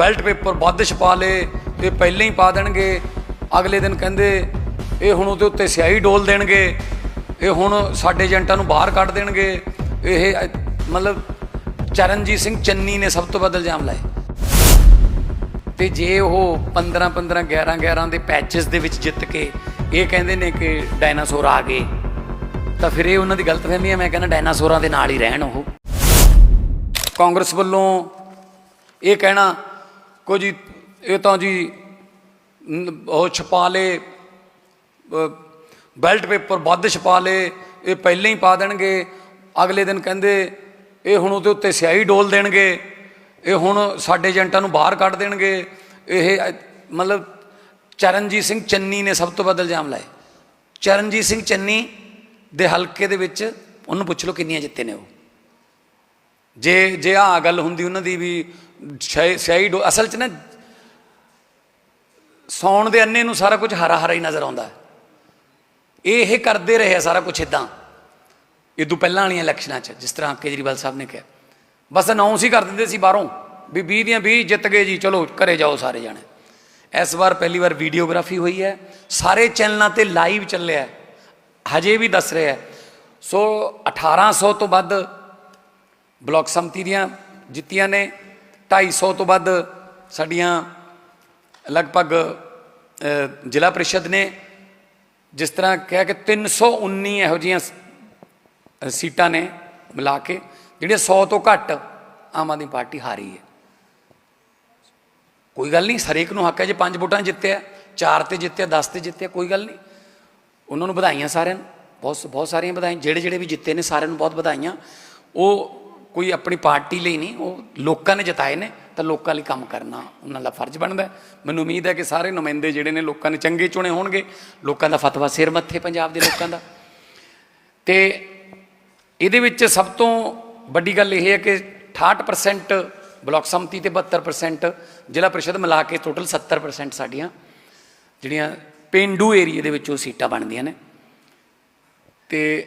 Ballot paper ਵੱਧ ਛਪਾ ਲੇ ਇਹ ਪਹਿਲਾਂ ਹੀ ਪਾ ਦੇਣਗੇ। ਅਗਲੇ ਦਿਨ ਕਹਿੰਦੇ, ਇਹ ਹੁਣ ਉਹਦੇ ਉੱਤੇ ਸਿਆਹੀ ਡੋਲ ਦੇਣਗੇ। ਇਹ ਹੁਣ ਸਾਡੇ ਏਜੰਟਾਂ ਨੂੰ ਬਾਹਰ ਕੱਢ ਦੇਣਗੇ। ਇਹ, ਮਤਲਬ ਚਰਨਜੀਤ ਸਿੰਘ ਚੰਨੀ ਨੇ ਸਭ ਤੋਂ ਵੱਧ ਇਲਜ਼ਾਮ ਲਾਏ। ਤੇ ਜੇ ਉਹ 15 15 11 11 ਦੇ ਪੈਚਸ ਦੇ ਵਿੱਚ ਜਿੱਤ ਕੇ ਇਹ ਕਹਿੰਦੇ ਨੇ ਕਿ ਡਾਇਨਾਸੌਰ ਆ ਗਏ, ਤਾਂ ਫਿਰ ਇਹ ਉਹਨਾਂ ਦੀ ਗਲਤਫਹਿਮੀ ਹੈ ਮੈਂ ਕਹਿੰਦਾ ਡਾਇਨਾਸੌਰਾਂ ਦੇ ਨਾਲ ਹੀ ਰਹਿਣ ਉਹ। ਕਾਂਗਰਸ ਵੱਲੋਂ ਇਹ ਕਹਿਣਾ ਕੋ ਜੀ, ਇਹ ਤਾਂ ਜੀ ਉਹ ਛਪਾ ਲੇ ਬੈਲਟ ਪੇਪਰ ਵੱਧ ਛਪਾ ਲੇ, ਇਹ ਪਹਿਲਾਂ ਹੀ ਪਾ ਦੇਣਗੇ। ਅਗਲੇ ਦਿਨ ਕਹਿੰਦੇ, ਇਹ ਹੁਣ ਉਹਦੇ ਉੱਤੇ ਸਿਆਹੀ ਡੋਲ ਦੇਣਗੇ। ਇਹ ਹੁਣ ਸਾਡੇ ਏਜੰਟਾਂ ਨੂੰ ਬਾਹਰ ਕੱਢ ਦੇਣਗੇ। ਇਹ, ਮਤਲਬ ਚਰਨਜੀਤ ਸਿੰਘ ਚੰਨੀ ਨੇ ਸਭ ਤੋਂ ਵੱਧ ਇਲਜ਼ਾਮ ਲਾਏ। ਚਰਨਜੀਤ ਸਿੰਘ ਚੰਨੀ ਦੇ ਹਲਕੇ ਦੇ ਵਿੱਚ ਉਹਨੂੰ ਪੁੱਛ ਲਓ ਕਿੰਨੀਆਂ ਜਿੱਤੇ ਨੇ ਉਹ। ਜੇ ਜੇ ਆ ਗੱਲ ਹੁੰਦੀ ਉਹਨਾਂ ਦੀ ਵੀ ਸ਼ਾਇ- ਸਿਆਹੀ ਅਸਲ 'ਚ ਨਾ ਸੌਣ ਦੇ ਅੰਨੇ ਨੂੰ ਸਾਰਾ ਕੁਝ ਹਰਾ ਹਰਾ ਹੀ ਨਜ਼ਰ ਆਉਂਦਾ ਇਹ ਇਹ ਕਰਦੇ ਰਹੇ ਆ ਸਾਰਾ ਕੁਝ ਇਦਾਂ ਇਦੋਂ ਪਹਿਲਾਂ ਵਾਲੀਆਂ ਇਲੈਕਸ਼ਨਾਂ 'ਚ, ਜਿਸ ਤਰ੍ਹਾਂ ਕੇਜਰੀਵਾਲ ਸਾਹਿਬ ਨੇ ਕਿਹਾ ਬਸ ਅਨਾਉਂਸ ਹੀ ਕਰ ਦਿੰਦੇ ਸੀ ਬਾਹਰੋਂ, ਵੀ 20 ਦੀਆਂ 20 ਜਿੱਤ ਗਏ ਜੀ, ਚਲੋ ਘਰੇ ਜਾਓ ਸਾਰੇ ਜਾਣੇ ਇਸ ਵਾਰ ਪਹਿਲੀ ਵਾਰ ਵੀਡੀਓਗ੍ਰਾਫੀ ਹੋਈ ਹੈ, ਸਾਰੇ ਚੈਨਲਾਂ ਤੇ ਲਾਈਵ ਚੱਲਿਆ ਹੈ। ਹਜੇ ਵੀ ਦੱਸ ਰਿਹਾ ਹੈ। ਸੋ 1800 ਤੋਂ ਵੱਧ ਬਲਾਕ ਸੰਮਤੀ ਦੀਆਂ ਜਿੱਤੀਆਂ ਨੇ। 250 ਤੋਂ ਵੱਧ ਸਾਡੀਆਂ ਲਗਭਗ ਜ਼ਿਲ੍ਹਾ ਪ੍ਰੀਸ਼ਦ ਨੇ। ਜਿਸ ਤਰ੍ਹਾਂ ਕਿਹਾ ਕਿ 319 ਇਹੋ ਜਿਹੀਆਂ ਸੀਟਾਂ ਨੇ ਮਿਲਾ ਕੇ, ਜਿਹੜੀਆਂ 100 ਤੋਂ ਘੱਟ ਆਮ ਆਦਮੀ ਪਾਰਟੀ ਹਾਰੀ ਹੈ। ਕੋਈ ਗੱਲ ਨਹੀਂ, ਹਰੇਕ ਨੂੰ ਹੱਕ ਹੈ ਜੇ ਪੰਜ ਵੋਟਾਂ ਜਿੱਤਿਆ, ਚਾਰ ਤੇ ਜਿੱਤਿਆ 10 ਤੇ ਜਿੱਤਿਆ, ਕੋਈ ਗੱਲ ਨਹੀਂ। ਉਹਨਾਂ ਨੂੰ ਵਧਾਈਆਂ ਸਾਰਿਆਂ ਨੂੰ। ਬਹੁਤ ਬਹੁਤ ਸਾਰੀਆਂ ਵਧਾਈਆਂ। ਜਿਹੜੇ ਜਿਹੜੇ ਵੀ ਜਿੱਤੇ ਨੇ, ਸਾਰਿਆਂ ਨੂੰ ਬਹੁਤ ਵਧਾਈਆਂ। ਉਹ ਕੋਈ ਆਪਣੀ ਪਾਰਟੀ ਲਈ ਨਹੀਂ, ਉਹ ਲੋਕਾਂ ਨੇ ਜਿਤਾਏ ਨੇ, ਤਾਂ ਲੋਕਾਂ ਲਈ ਕੰਮ ਕਰਨਾ ਉਹਨਾਂ ਦਾ ਫਰਜ਼ ਬਣਦਾ ਮੈਨੂੰ ਉਮੀਦ ਹੈ ਕਿ ਸਾਰੇ ਨੁਮਾਇੰਦੇ ਜਿਹੜੇ ਨੇ ਲੋਕਾਂ ਨੇ ਚੰਗੇ ਚੁਣੇ ਹੋਣਗੇ, ਲੋਕਾਂ ਦਾ ਫਤਵਾ ਸਿਰ ਮੱਥੇ ਪੰਜਾਬ ਦੇ ਲੋਕਾਂ ਦਾ। ਤੇ ਇਹਦੇ ਵਿੱਚ ਸਭ ਤੋਂ ਵੱਡੀ ਗੱਲ ਇਹ ਹੈ ਕਿ 68% ਬਲਾਕ ਸੰਮਤੀ ਤੇ 72% ਜ਼ਿਲ੍ਹਾ ਪ੍ਰੀਸ਼ਦ ਮਿਲਾ ਕੇ ਟੋਟਲ 70% ਸਾਡੀਆਂ ਜਿਹੜੀਆਂ ਪਿੰਡੂ ਏਰੀਏ ਦੇ ਵਿੱਚ ਉਹ ਸੀਟਾਂ ਬਣਦੀਆਂ ਨੇ। ਤੇ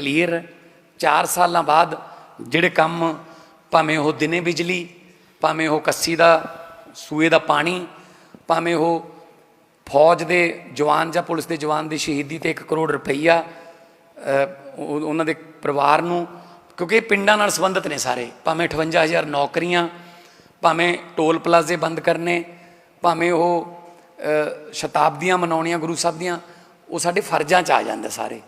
ਕਲੀਅਰ ਹੈ। 4 ਸਾਲਾਂ ਬਾਅਦ ਜਿਹੜੇ ਕੰਮ, ਭਾਵੇਂ ਉਹ ਦਿਨੇ ਬਿਜਲੀ, ਭਾਵੇਂ ਉਹ ਕੱਸੀ ਦਾ, ਸੂਏ ਦਾ ਪਾਣੀ, ਭਾਵੇਂ ਉਹ ਫੌਜ ਦੇ ਜਵਾਨ ਜਾਂ ਪੁਲਿਸ ਦੇ ਜਵਾਨ ਦੀ ਸ਼ਹੀਦੀ ਤੇ 1 ਕਰੋੜ ਰੁਪਈਆ ਉਹਨਾਂ ਦੇ ਪਰਿਵਾਰ ਨੂੰ, ਕਿਉਂਕਿ ਪਿੰਡਾਂ ਨਾਲ ਸੰਬੰਧਿਤ ਨੇ ਸਾਰੇ। ਭਾਵੇਂ 58000 ਨੌਕਰੀਆਂ, ਭਾਵੇਂ ਟੋਲ ਪਲਾਜ਼ੇ ਬੰਦ ਕਰਨੇ, ਭਾਵੇਂ ਉਹ ਸ਼ਤਾਬਦੀਆਂ ਮਨਾਉਣੀਆਂ ਗੁਰੂ ਸਾਹਿਬ ਦੀਆਂ, ਉਹ ਸਾਡੇ ਫਰਜ਼ਾਂ 'ਚ ਆ ਜਾਂਦੇ ਸਾਰੇ।